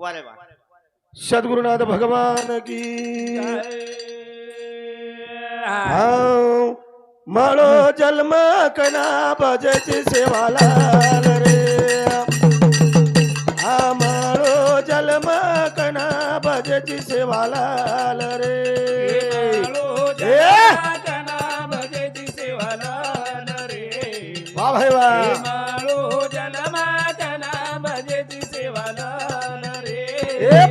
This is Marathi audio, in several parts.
वा रे वा सद्गुरुनाथ भगवान की हा. मळो जन्म कना भजची सेवाला रे हा मळो जन्म कना भजची सेवाला रे ए! वा भाई वा रे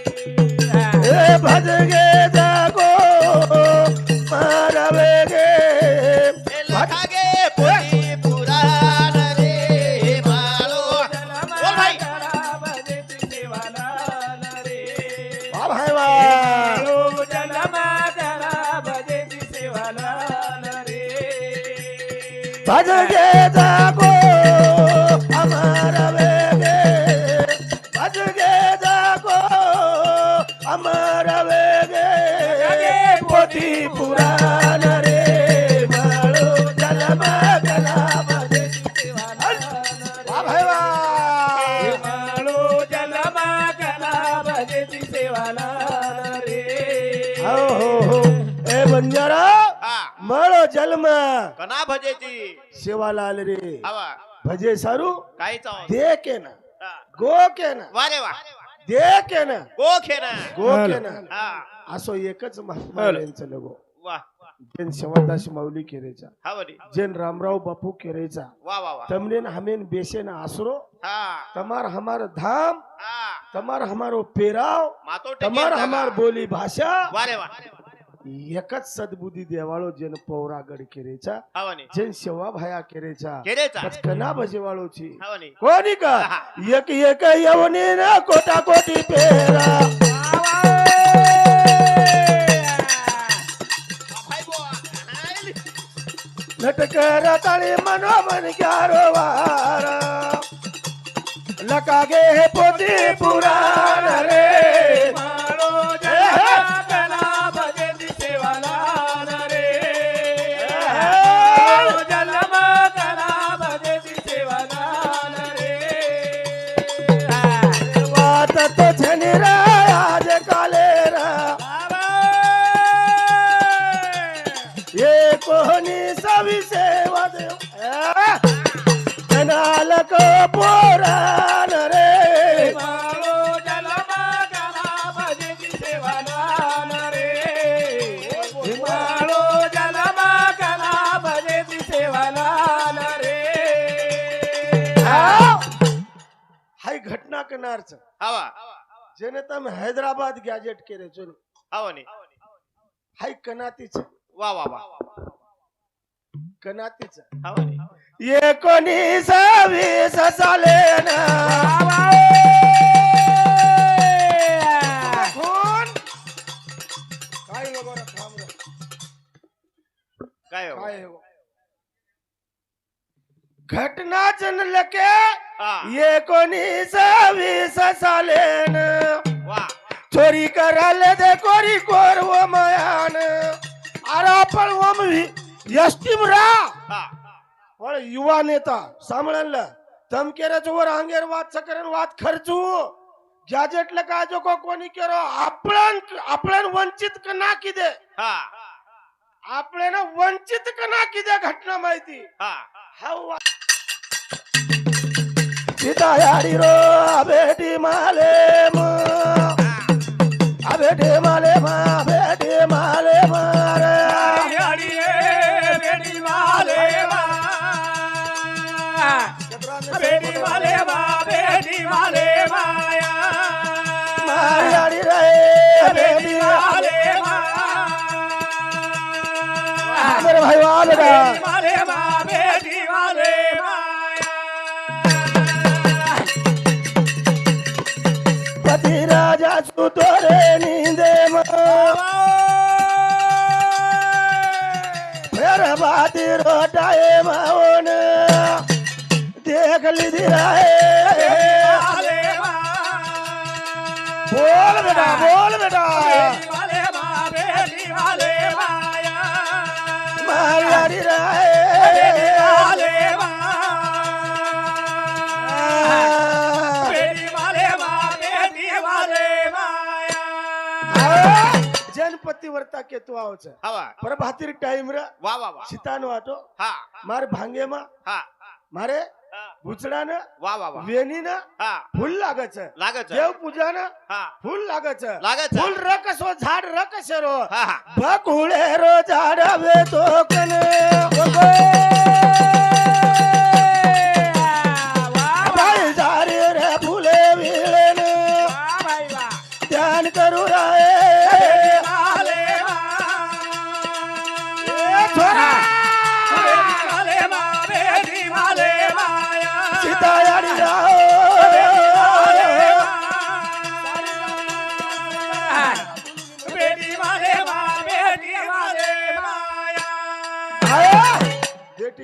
ए भज गे जागो मारवे गे हे लखागे भज गे जागो अमर वेगे भज गे जागो अमर वेगे पोथी पुराण रे माळो जन्म गला भजे वा भाई वा हो हो हो। ए बंजारा मळो जन्म। कना भजेची। सेवाला आले रे. भजे सारू? चाव दे के ना. गो के ना. वा रे वा. दे के ना. गो खेना गो के ना. हा. असो एकच महात्मा यांचं लगो. वा. जैन शिवदास माऊली केरेचा. हा जैन रामराव बापू केरेचा. तमनेन हमेन बेसेन आसरो. तमार हमार धाम. तमार हमारो पेराव. मातो तमार हमार बोली भाषा. वा रे वा. एकच सद्बुद्धी देवाळो जैन पौरागड केरेचा हवनी. जैन शेवा भाया केरेचा. केरेचा. कना भजेवाळोची कोणी का? एक एक यवनी ना कोटा कोटी पेरा. नटकर तळी मनोमन ग्यारो वार. लकागे हे पोती पुराण रे. पुराण रे. हाय घटना करणारच हवा. जेने तम हैदराबाद गॅजेट केले चल हवनी हाय कनातीच. वा वा वा. कनातीच हवनी एकोणीस वीस साले काय थांब रे. काय हो? काय हो? घटना जनल के हा. एकोणीस वीस साले ना. वा. चोरी करायला दे कोरी कोर व मयान. वम यष्टीम रा हा. पण युवा नेता सांभाळलं तमकेऱ्याच्या वर अंगेर वाद सकरन वाद खर्चू. गॅजेटला काय जो को कोणी केरो आपण आपण वंचित कना किदे? हा. आपल्याला वंचित कना किदे घटना माहिती? हा. हवा. सीता याडी रो बेटी माले मा बेटी माले मा मेरे भाई वाह बेटा पति राजा सुतोरे नींदे मा फिर बाती रोटाए माओन देख ली राय बोल बेटा बोल बेटा। मारी आरी राय वाले माँ बेटी वाले माँ बेटी वाले माया जनपति वर्ता के तू आवच हवा पर भातिर भुचडानं वा वा वा. वेणीनं हा. फुल लागच लागत देव पूजानं हा. फुल लागच लागत फुल रकस हो झाड रकस रो हा हा. बकुळे रो झाड वे तो कने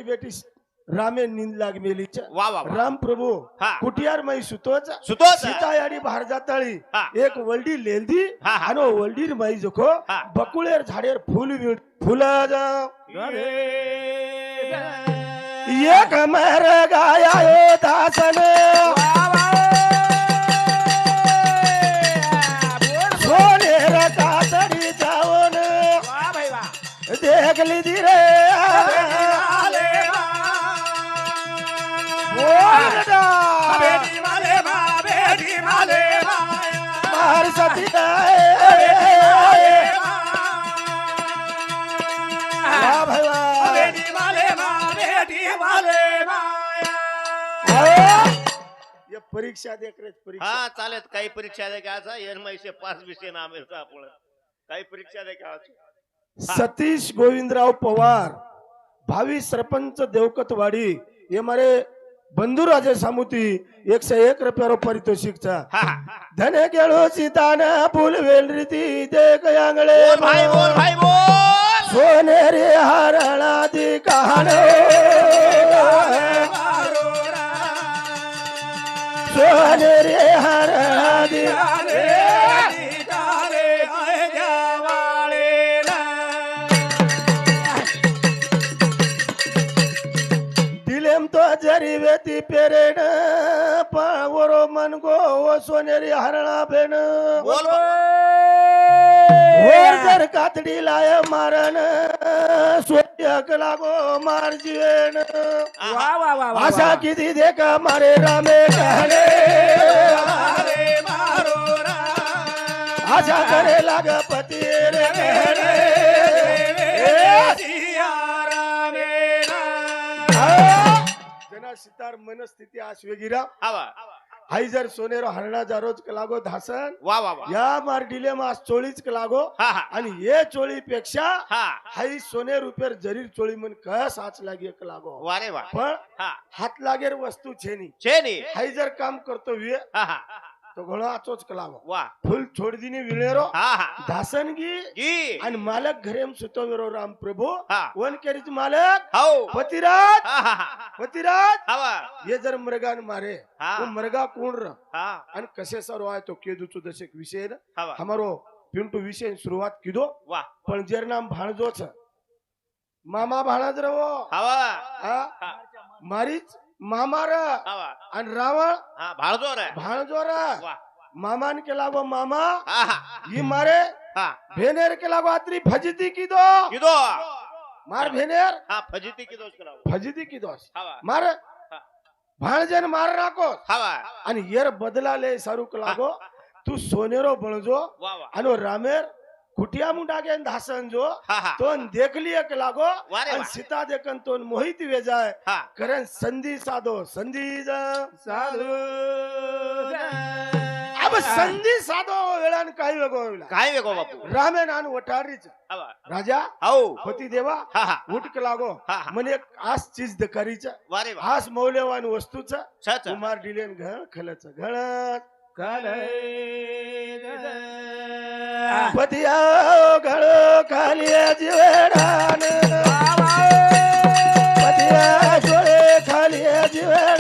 बेटी रामे नींद लाग मेली वा वा वा. राम प्रभू हा. कुटियार माई सुतोच सुतोच. सीताय आणि भारजाताळी हा. एक वल्डी लेलदी हा, हा. आणि वल्डीर माई जोखो हा. बकुळेर झाडेर फुल विण- फुलं जाव. एक मर गाया हे दासन सोनेर कातडी जाऊन देखली दी रे परीक्षा देख रे हा चालेल. काही परीक्षा द्या घ्यायचा एनमाईचे पाच विषय नाम आपण काही परीक्षा द्या सतीश गोविंदराव पवार भावी सरपंच देवकतवाडी. हे मारे बंधुराजे सामुती एकशे एक रुपयारो पारितोषिक चा हा हा. धने केळो सीतान फुल वेल रीती देख आंगळे बोल भाई बोल भाई बोल. सोनेरी हरणा दी कहाण. सोनेरी हरणा दी वेती पेरेन पावरो मन गो ओ सोनेरी हरणा बेन बोल जर कातडी लाय मारन सोयक लागो मार जीवेन. आशा किती देखा मारे रामे कहले आशा करे लाग पती रे कहले जना सितार मनस्थिती आश्वेगिरा. हाई जर सोनेरो हरणा जारोज लागो धासन. वा वा वा. या मार डिलेमा आज चोळीच लागो हा हा. आणि हे चोळीपेक्षा हा. हाई सोने रुपये जरीर चोळी म्हण कस हाच लागे लागो वा रे वा. पण हात लागेर वस्तू छेनी. छे नी हाई जर काम करतो वे तो घणो आचोच लागो वा. फुल छोडदिनी विळेरो हा हा. धासनगी जी. आणि मालक घरेम सुतो विरो राम प्रभू हा. वन केरीच मालक हो. पतिराज हा हा हा. हवा जर मृगान मारे हा. वो मृगा कोण र? हा. आणि कसे सर्व आहे तो केदूचो दशक विषय न हवा हमारो पिंटू विषय सुरुवात किदो? पण जेर नाम भाणजो छ मामा भाणज रवो. हवा हा. मारीच? र हवा आणि रावण हा भाळजो रे भाणजो र वा मामान के लागो मामा हा हा. ही मारे हा. भेनेर के लागो आत्री फजिती की दो किदो. मार भेनेर? हा फजिती किदो करावं फजिती की दोस हवा मार भाणजन मार नाको हवा आणि येर बदला ले सारूक लागो. तू सोनेरो बळजो. वा वा. आणि रामेर कुटिया मुंडा गेन धासन जो तोन देखली एक लागो वा. सीता देखन तोन मोहित वेजाय हा. करण संधी साधो संधी साधो अब संधी साधो वेळान काही वेगळो वेळा काय वेगो बापू. रामेन आणि वटारीच. हवा. राजा हो पती देवा हा हा. उठक लागो. म्हणे एक आस चीज दकारीच वारे वा आस मौल्यवान वस्तूच छ कुमार डिलेन घळ खलच घळत. पतिया घळ खाली जीवेडान पतिया जोळे खाली जीवेडान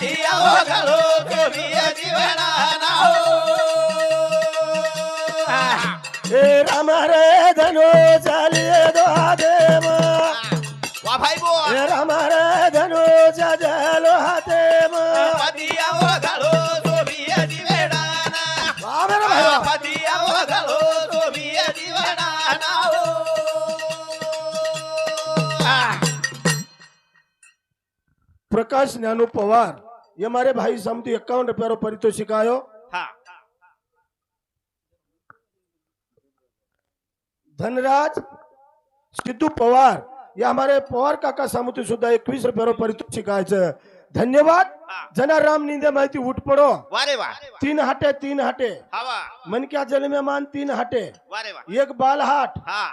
धिया घालो कविया धनो चाल પ્રકાશ જ્ઞાનુ પવાર એ મારે ભાઈ સમથી એકાવન રૂપિયાનો પરિતોષિક આવ્યો હા धनराज सिद्धू पवार या हमारे पवार काका सामुती सुद्धा एकवीस रुपयावर पारितोषिक आहे धन्यवाद हा. जनाराम निंदे माहिती उठ पडो वारे वा तीन हाटे तीन हाटे हवा मन क्या जल में मान तीन हाटे वारे वा एक बाल हाट हा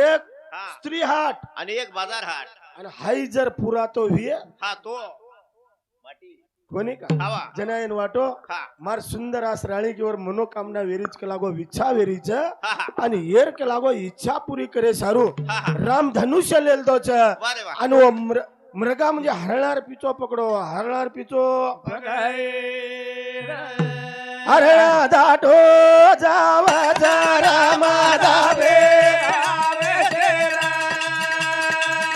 एक हा स्त्री हाट. आणि एक बाजार हाट. आणि हाई जर पुरा तो व्हिये हा तो. माटी. कोणी का? जनायन वाटो. हा. मार सुंदर आस राणीकीवर मनोकामना वेरीच के लागो विच्छा वेरीच आणि येर के लागो इच्छा पुरी करे सारू. राम धनुष्य लेल दोच. आणि मृगा म्हणजे हरणार पिचो पकडो हरणार पिचो. हरणा दाटो जावा रामा दाबे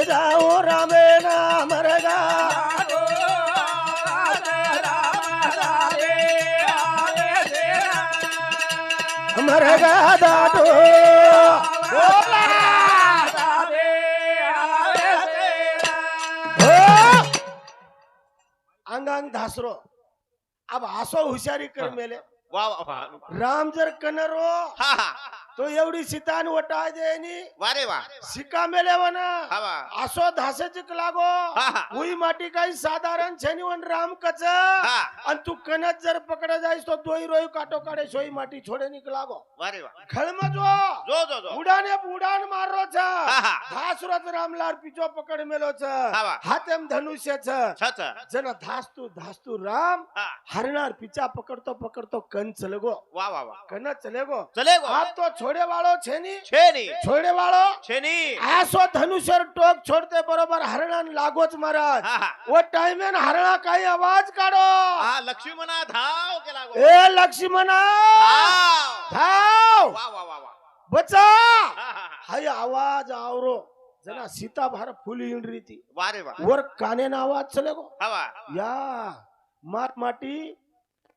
धोरले जाऊ रामेना मरगा मरगा दाटो बोला हो अंग अंग धासरो अब आसो हुशारी कर मेले वा वा वा. राम जर कनरो हा हा तो एवढी सीतान वटाय देनी वारे वा सिका मेले वना हवा आसो धासे लागो हुई माटी काही साधारण छेनी वन राम कच. आणि तू कनत जर पकड जाईस तो दोई रोई काटो काढे सोई माटी छोडे निक लागो. वारे वा. खळम जो जो जो जो. उडाने उडान मारो छ. हा. धासुरत रामलाल पिचो पकड मेलो छ. वा. हातेम धनुष्य छ. छच जन धास्तू धास्तू राम. हा. हरणार पिचा पकडतो पकडतो कन चलेगो. वा वा वा. कन चलेगो. चले गो आप तो छोडे वाळो छेनी. छेनी. छोडे वाळो छेनी. आसो धनुष्यर टोक छोडते बरोबर हरणान लागोच महाराज हा हा. वो टाइमेन हरणा काही आवाज काढो. हा लक्ष्मणा धाव केला गो ए लक्ष्मणा! धाव. धाव! वा वा वा वा. बचा! हा हा हा. हाय आवाज आवरो. जना सीता भार फुल येऊन रीती वारे वा वर कानेन आवाज चले गो. हवा या मात माटी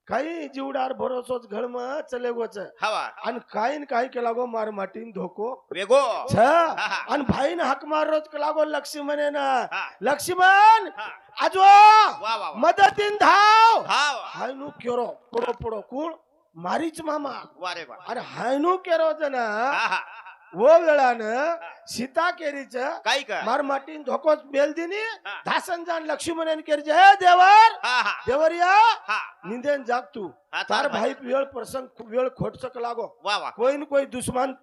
काही जीवडार भरोसोच घडम चले गोच हवा. आणि काही न काही केला गो मार माटीन धोको. वेगो. छ. आणि भाईन हाक मार रोज केला गो लक्ष्मण हा. आजो मदतीन धाव. हायनू केरो पडो पडो कोण मारीच मामा. अरे हायनू केरो जन. हा हा. वो वेळान सीता केरीच काही का? मार माटीन धोकोच बेल दिनी हा. धासन जाण लक्ष्मण केरीच हे देवर! हा हा. देवर या हा. निंदेन जाग तू. हा, तार भाई वेळ प्रसंग वेळ खोटचक लागो. वा वा. कोई न कोई दुश्मन.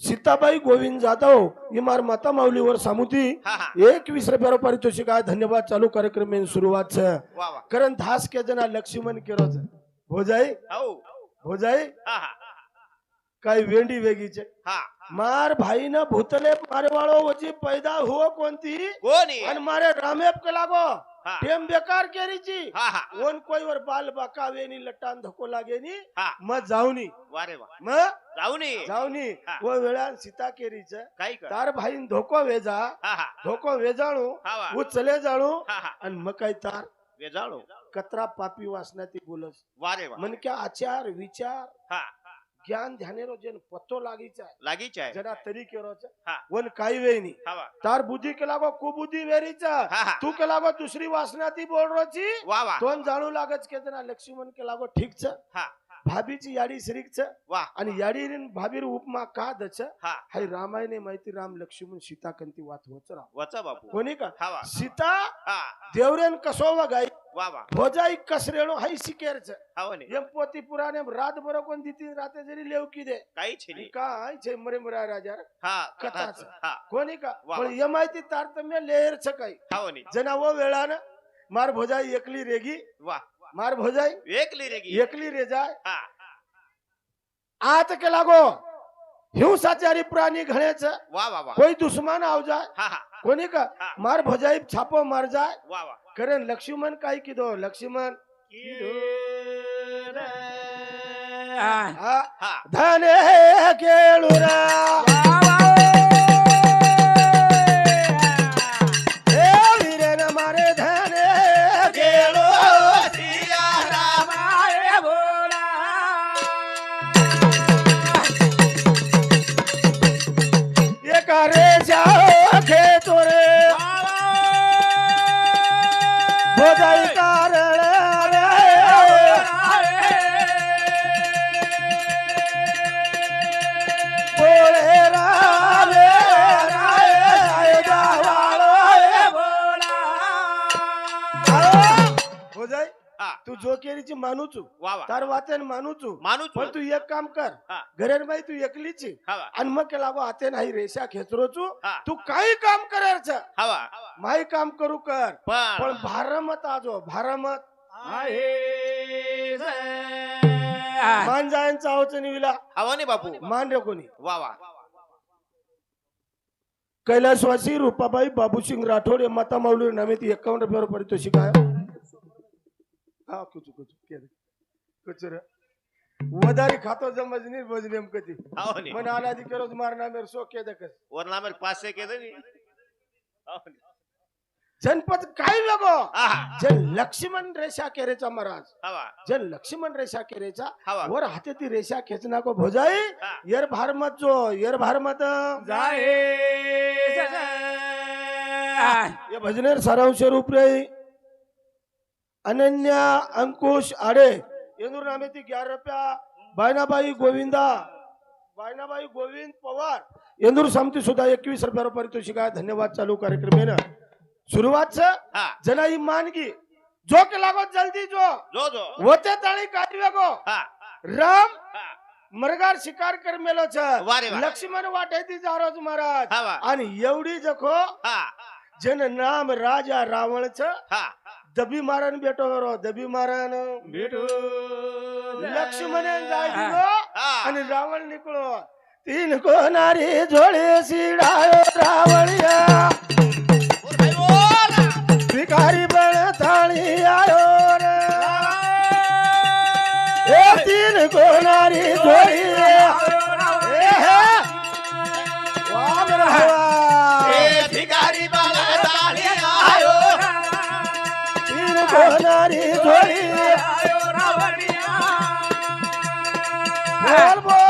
सीताबाई गोविंद जाधव इमार माता माऊलीवर सामुती. हा हा. एकवीस रुपया पारितोषिक आहे. धन्यवाद. चालू कार्यक्रम सुरुवात छ कारण धास के जना लक्ष्मण केरो छ हो जाई? हो. हो जाई? हा हा काही वेंडी वेगीचे. हा मार भाई न भूतले मारे वाळो वची पैदा हुओ कोणती? कोणी? आणि मारे रामेप के लागो. हा. टेम बेकार केरीची. हा हा. ओन कोई वर बाल बाकावेनी लट्टान धको लागेनी. हा. मग जाऊनी. वारे वा. मग जाऊनी. जाऊनी. हा. व वेळान सीता केरीच. काही का तार भाईन धोको वेजा. हा हा. धोको वेजाणू हा वा. वो चले जाणू हा हा. आणि मग काही तार? वेजाळो. कतरा पापी वासनाती बोलस. वारे वा. मन क्या आचार विचार? हा ज्ञान ध्यानेरो जेन पत्तो लागीचा लागीच आहे. जना तरी केरोच हा. वन काही वेळ नाही हा वा. तार बुद्धी के लागो कुबुद्धी वेरीचा हा हा. तू के लागो दुसरी वासनाती बोल रोची वा वा. तोन जाणू लागच के जना लक्ष्मण के लागो ठीकच. हा. भाभीची याडी श्रीकच. वा. आणि याडी भाभीर उपमा का दच? हा. हाय रामायणे माहिती राम लक्ष्मण सीता कंती वात होच राम वचा बापू. कोणी का? हा वा. सीता हा. देवरेन कसो गाई वा वा भोजाई कसरेणो हाय शिकेरच हा वने एम पोती पुराणे रात बरो कोण दिती राते जरी लेवकी दे. काही छिली काय छे मरे मरा राजा हा कथाच. हा. कोणी का? वा. पण ये माहिती तारतम्य लेअरच काही. हा वने जनाव वेळानं मार भोजाई एकली रेगी. वा. मार भोजाई एक लिरेगी एकली रे जाय हा. आत के लागो. हिंसाचारी प्राणी घण्याच. वा वा वा. कोई दुश्मन आव जाय हा हा. कोणी का? हा. मार भोजाई छापो मार जाय वा वा. कारण लक्ष्मण काय किदो? लक्ष्मण धने केळुरा हा. तू जोकेरीची मानूचू वा वा. तार वाचन मानूचू माणूस पण तू एक काम कर. हा. घरेन बाई तू एकलीच. आहे. आणि मग केला गो हाते नाही रेषा खेचरोचू हा. तू काही काम करायचं. माही काम करू कर. पण. पण भारमत आजो भारमत. मान जायन चावचं निविला हा वने बापू. मान रे कोणी. वा वा. कैलासवासी रूपाबाई बाबूसिंग राठोड माता माऊली नामेत एकावन्न रुपयावर पारितोषिक आहे. हा कुचू कुचू केलं वदारी खातो समज नाही बज नेमकं ती. हा वने मन आला ती करोज मारना मेर सो के दकस वरना पास से केलं नी. हा. जनपद काय लगो जन लक्ष्मण रेषा केरेचा महाराज. जन लक्ष्मण रेषा केरेचा. वर हाते ती रेषा खेचना को भोजाई. यर भारमत जो यर भारमत ये भजनेर सारांश रूप रे अनन्या अंकुश आडे. येंदूर नामे ती ग्यारह रुपया. बायनाबाई गोविंदा. बायनाबाई गोविंद पवार. येंदूर समती सुद्धा एकवीस रुपया पारितोषिक आहे. धन्यवाद चालू कार्यक्रमेनं जना ही. मानगी. जो के लागो जल्दी जो जो जो वते ताळी काढवे गो. हा. राम मरगार शिकार कर मेलो छ. लक्ष्मण वाटे ती जारोज महाराज. आणि एवढी जखो हा. जन नाम राजा रावण छ. हा. दबी मारन बेटो रो दबी मारन लक्ष्मण जागिरो हा. आणि रावण निकळो. तीन कोणारी जोडे शिडायो रावणिया बोल भाई बोल भिकारी बळ थाळी आयो रे ए तीन कोणारी जोडी ए हे वाम रहा ए भिकारी बाला ताली आयो तीन कोणारी जोडी बोल बोल ए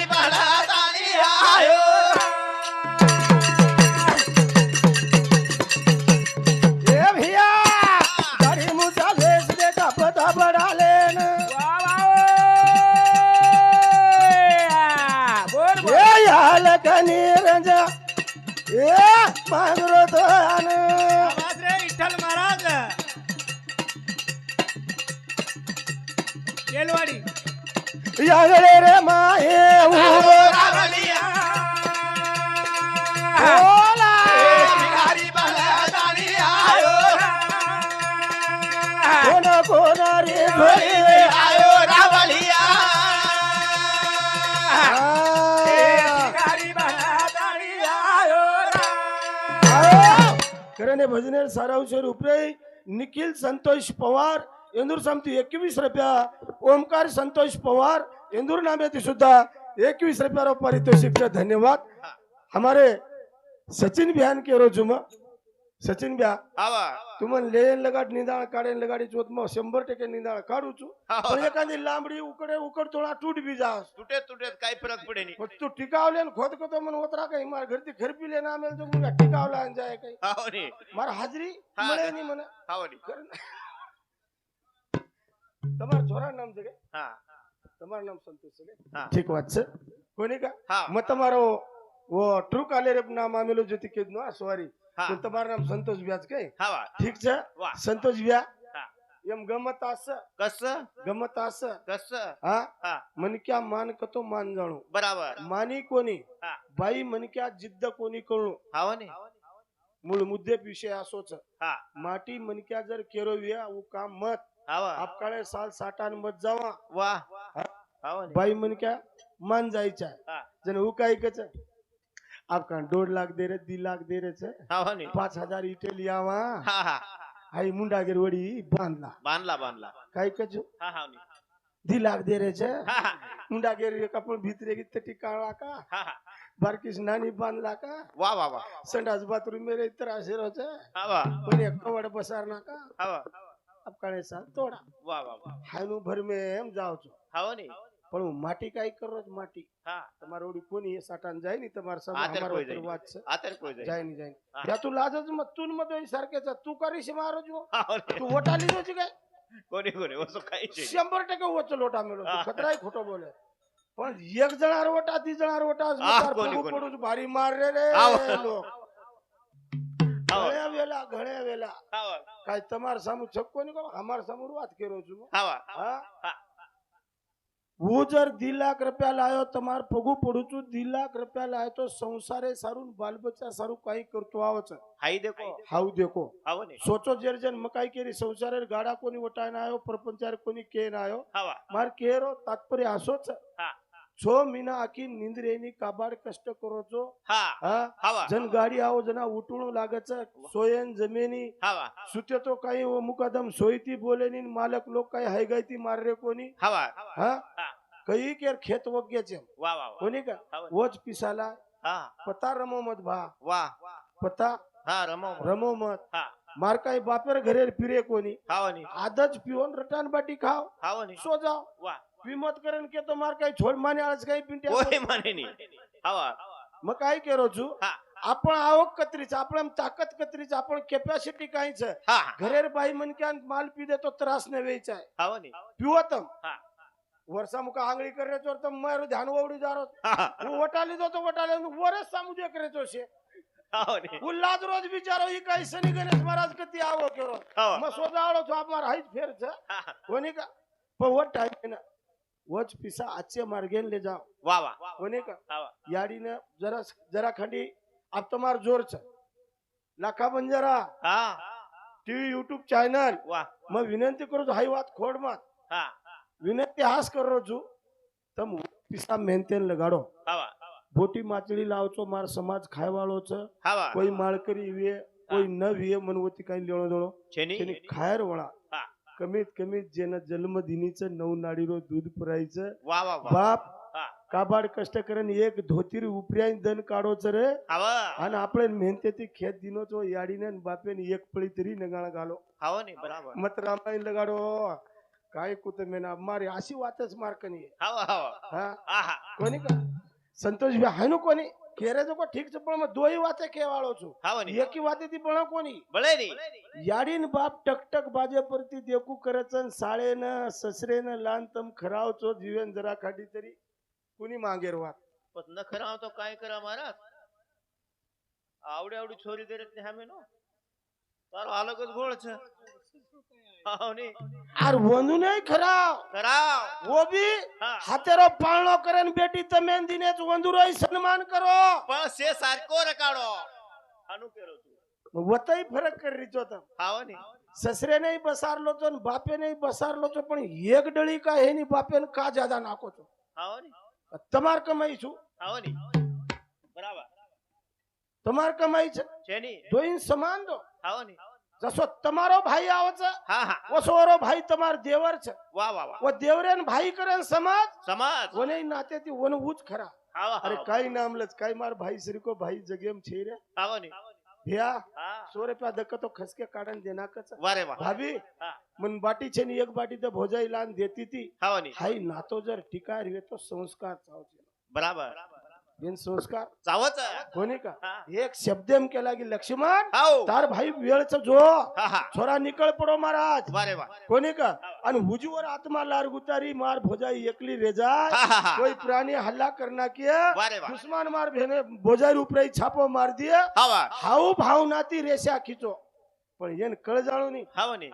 ए मांगरो तो आन विठ्ठल महाराज येलवाडी यागळे रे माहे रावलिया, ओला भिकारी बलादानी आयो, कोण कोण रे होई झोई आयो खऱ्याने भजने सारांश रुपरे निखिल संतोष पवार इंदूर समती एकवीस रुपया ओमकार संतोष पवार इंदूर नामे सुद्धा एकवीस रुपया पारितोषिक धन्यवाद. हमारे सचिन बिहान के रोजुमा સચિન બ્યા આવા. તું મને લેન લગાડ નિંદાણ કાઢે લગાડી જોતમાં શંભર ટકે નિંદાણ કાઢું છું. પણ એકાદી લાંબડી ઉકડે ઉકડ થોડા તૂટ બી જાસ. તૂટે તૂટે કઈ ફરક પડે નહીં. તું ટીકાવ લે ખોદ કો તો મને ઓતરા કઈ મારા ઘરથી ઘર પી લે ના મેલ તો મને ટીકાવ લાન જાય કઈ. આવો નહીં મારા હાજરી મળે નહીં મને? આવો નહીં તમાર છોરા નામ છે કે? હા. તમારું નામ સંતોષ છે હા. ઠીક વાત છે. કોની કા? હા. તમારો વો ટ્રુ કાલેરેપ નામ આમેલું જોતી કીધું આ સોરી हा, તો તમારું નામ સંતોષ વ્યાજ કે हावा. ઠીક છે वा. સંતોષ વ્યા हा. એમ ગમત આસ कस ગમત આસ कस હા हा મનક્યા માન કતો માન જાણું बराबर मानी कोणी हा. बाई मनक्या जिद्द कोणी कळू हाव नी मूळ मुद्दे विषय असोच हा माटी मनक्या जर केरोविया उ काम मत हावा आपकाळे साल साठान मत जावा वा हाव नी बाई मनक्या मान जायच्या हा जन उ काय कच आपका दो लाख दे रहे दी लाख दे रहे छे पाच हजार इटे लिया वहाँ हा आई मुंडा के रोड़ी बांधला। बांधला बांधला। काय कजो? दी लाख दे रहे छे मुंडा के रे कपड़ भीतरे की तटी काला का। हा हा। बारकीस नानी बांधला का। वा वा वा संडास बाथरूम मेरे इतर आशे छे हा पण एक कवड बसार ना का। हा अब कणे साल तोड़ा। वा वा वा हायनु भर में हम जाओ छो हा नहीं। પણ હું માટી કાઈ કરો જ માટી હા તમારે ઓડી કોની એ સાટાન જાય ની તમારે સામે આતર કોઈ વાત છે આતર કોઈ જાય જાય ની જાય ત્યાં તું લાજ જ મત તું મત હોય સરકે છે તું કરીશ મારો જો તું વોટા લીધો છે કઈ કોને કોને ઓછો ખાઈ છે 100% ઓછો લોટા મેળો ખતરાય ખોટો બોલે પણ એક જણા રોટા તી જણા રોટા પડું ભારી માર રે રે ઘણે ઘણે વેલા કાઈ તમાર સામુ છક્કો નહીં કહો અમાર સામુ વાત કરો છું હા वो जर दीड लाख रुपया लायो तर फगू पडू तू दीड लाख रुपया लायो तो संसारे सारून बालबच्चा सारू काही करतो आवच. हाई देखो. हाव देखो सोचो जर जन मकाई काही संसार संसारे गाडा कोणी वटायना आयो प्रपंचार कोणी केन आयो मार केरो तात्पर्य असोच. सो मीना आखी निंद्रे मी काबार कष्ट करोचो. जन गाड़ी आओ जना उठू लगे सोयन जमेनी. सुत्य तो कहीं वो मुकादम. सोईती बोले नहीं मालक लोग कहीं हाई मार रे को नहीं केर खेत वो क्या चल वाव का? वो पिसाला. हाँ. पता रमो मत भा. वा. पता? हाँ रमो रमो मत. मार का बापेर बापर घरेर पीरे को नहीं हाँ वो रटान बाटी खाओ हाँ वो सो जाओ विमत करण के तो मार काही छोड माने आज काही पिंटे ओय माने नी हवा. मग काय करो छू आपण आवक कत्रीच आपण ताकत कत्रीच आपण कॅपॅसिटी काहीच. आहे घरेर बाई मनक्यान माल पी देतो त्रास नाही वेच आहे. हवा नी पिवत वर्षा मुका आंगळी करण्याचं वर्त मारू ध्यान वडी जा रोत वटाली जातो वटाले वर सामू दे करे तो शे फुल्लाज रोज विचारो ही काही सनी गणेश महाराज कती आवो करो. मग स्वतः आवडो तो आपण हाईच फेरच. कोणी का? पण वट टाईम वच पिसा आजचे मार्गेन ले जाव वा वा. कोणी का? याडीनं जरा जरा खांडी आपतमार जोरच लाखा बंजारा. हा. टीव्ही युट्यूब चॅनल मग विनंती करू हाय वात खोड मात विनंती हास करो जू तर पिसा मेहनतेन लगाडो. बोटी माचली लावचो मार समाज खायवाळोच. कोई माळकरी विये कोई न विये म्हणून काही लेळो देळो खायर वळा. कमीत कमी ज्यानं जन्मदिनीच नऊ नाडीरो दूध पुरायचं वा वा बाप काबाड कष्ट करण एक धोतीर उपऱ्यान दन काढोच रे. आणि आपण मेहनती खेत दिनोचो याडीने बापेन एक पळी तरी नगाळा घालो. हव मत रामायण लगाडो. काय कुत मेना मारे अशी वातच मार हव हा कोणी का? संतोष भी हाय ना कोणी? કેરે જો ઠીક છે પણ દોઈ વાતે કેવાળો છું એકી વાતે થી પણ કોની ભલે ની યાડીન બાપ ટકટક બાજે પરથી દેખું કરે છે સાળે ને સસરે ને લાન તમ ખરાવ છો જીવન જરા ખાડી તરી કોની માંગેર વાત ન ખરાવ તો કાઈ કરા મારા આવડે આવડી છોરી દેરે સામે નો તારો આલોક જ ગોળ છે আর বন্ধু নেই ખરાબ ખરાબ વો બી હાતેરો પાળણો કરે ને બેટી તમે દિને જ વંધુ રહી સન્માન કરો. પણ સે સારકો રકાડો. આનું કેરો છું વતાઈ ફરક કરી રીચો તમ. આવો ને સસરે ને બસાર લો છો ને બાપે ને બસાર લો છો પણ એક ડળી કા એની બાપે ને કા જાદા નાખો છો? આવો ને તમાર કમાઈ છું. આવો ને બરાબર. તમાર કમાઈ છે. જેની. જોઈન સમાન દો. આવો ને જશો તમારો ભાઈ આવે છે હા હા ઓસોરો ભાઈ તમાર દેવર છે વાહ વાહ વાહ ઓ દેવરે ને ભાઈ કરે ને સમાજ સમાજ ઓને નાતેથી ઓને ઉચ ખરા હાવો અરે હાવો કઈ નામ લજ કઈ માર ભાઈ શ્રી કો ભાઈ જગેમ છે રે હાવો ની ભ્યા હા સો રૂપિયા દક તો ખસકે કાઢન દેના કચ વારે વાહ ભાભી હા મન બાટી છે ને એક બાટી તો ભોજાઈ લાન દેતી હતી હાવો ની હાઈ નાતો જર ટીકાર વે તો સંસ્કાર ચાવ છે બરાબર बिनसंस्कार जावच. कोणी का? एक शब्द एम केला की लक्ष्मण तार भाई वेळच जो छोरा निकळ पडो महाराज. कोणी का? आणि हुजूवर आत्मा लार गुतारी मार भोजाई एकली रेजा. कोई प्राणी हल्ला करना किया. दुश्मन मार भेने भोजाई उपराई छापो मार दिए हाऊ भाव नाती रेषा खिचो. पण येन कळ जाणो नी.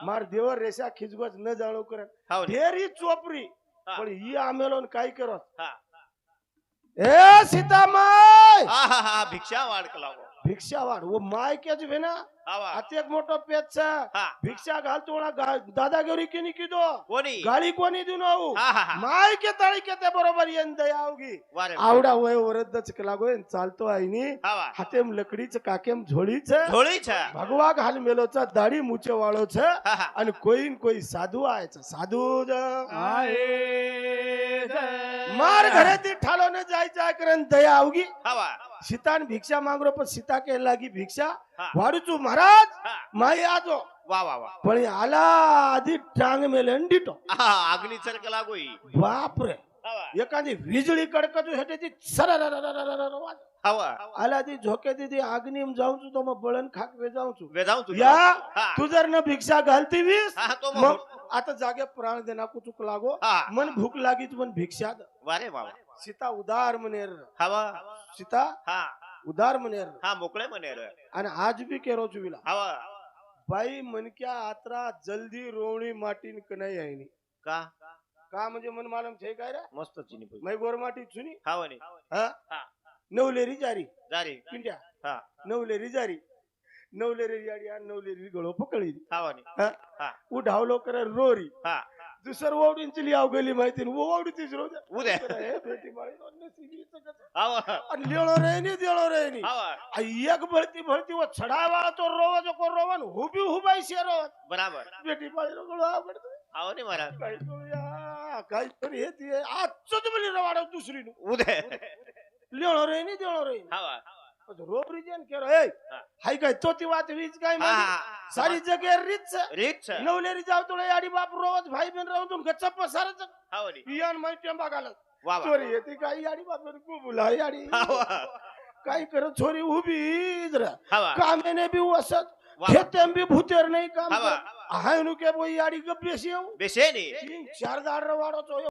मार देवर रेषा खिचगोच न जाळो करत. ढेरी चोपरी. पण ही आमेलोन काय करत? ए सीतामाय हा हा भिक्षा वाड लावो भिक्षा वाड वो माय के जे वेना अतेक मोठो पेच छ. भिक्षा भिक्षा घालतो वणा दादा दादागिरी किनी किदो कोणी? गाळी कोणी कोनी आऊ? हा हा हा. माय के तळी के ते बरोबर येन दे वारे आवडा होय वरद लागो चालतो आईनी. आवा हातेम लकडीच काकेम झोळीच. झोळी छ भगवा घाल मेलोचा दाढी मुचे वाळो छ हा. आणि कोईन कोई साधू आयच. साधू आय आहे मार घरे ती ठालो ने जाय जाय करन दया आवगी हवा. ने भिक्षा मागरो पण सीता के लागी भिक्षा. वाढूचू महाराज माई आजो. वा वा वा. पण आला आधी टांग मेले अंडीटो अग्नि आगणी चरक लागोई. बापरे. एखादी विजळी कडकतू ह्याची सर હવા આલાથી ઝોકે દીધી આગનીમ જાઉં છું તો મે બળન ખાક વેજાઉં છું વેજાઉં છું યા તું જર आता जागे प्राण देना कुचुक लागो. मन भूक लागी मन भिक्षा वारे वा सीता उदार मनेर हवा सीता हा. उदार मनेर हा मोकळे मनेर आणि आज बी केरो चुविला. हवा बाई मनक्या आत्रा जल्दी रोवणी माटीन कनाई आईनी का? का म्हणजे मन मालम छे काय रे? मस्त चिनी मै गोरमाटी चुनी. हवा हा. नवलेरी जारी. जारी. पिंड्या. हा. नवलेरी जारी. नवलेरी जारी आणि नवलेरी गळो पकळी हावानी हा? लवकर रोरी. हा. तू सर्व आवडींची गेली माहिती वावडी तिसरो रोज उद्या. भेटी आणि लिळो रेनी दिळो रेनी एक भरती भरती व छडावा तो रोवा जो कोण रोवन हुबी हुबाई शेरोत बराबर. बेटी पाळी रोगळ आवडतो आहो नाही महाराज. काही तरी हे आजचं तुम्ही रवाडा दुसरी उद्या. लेणो रई नी देणो रई तो रोप री जन केरो हे. हाय काई चोती बात विज काय सारी जगह रीच. रीच. नवलेरी जाव तोडो याडी बाप रोज भाई बहन रा तो चप्पल बियाण माय टेमबा घालत बाप रे येती का याडी बाप रे कुबुलाय याडी. काय कर छोरी उभी रा. कामे ने भी वसत भी भुतेर नई काम हायनुके भाई याडी ग बेसी बेसे नी. शारदाड र वाडो चोयो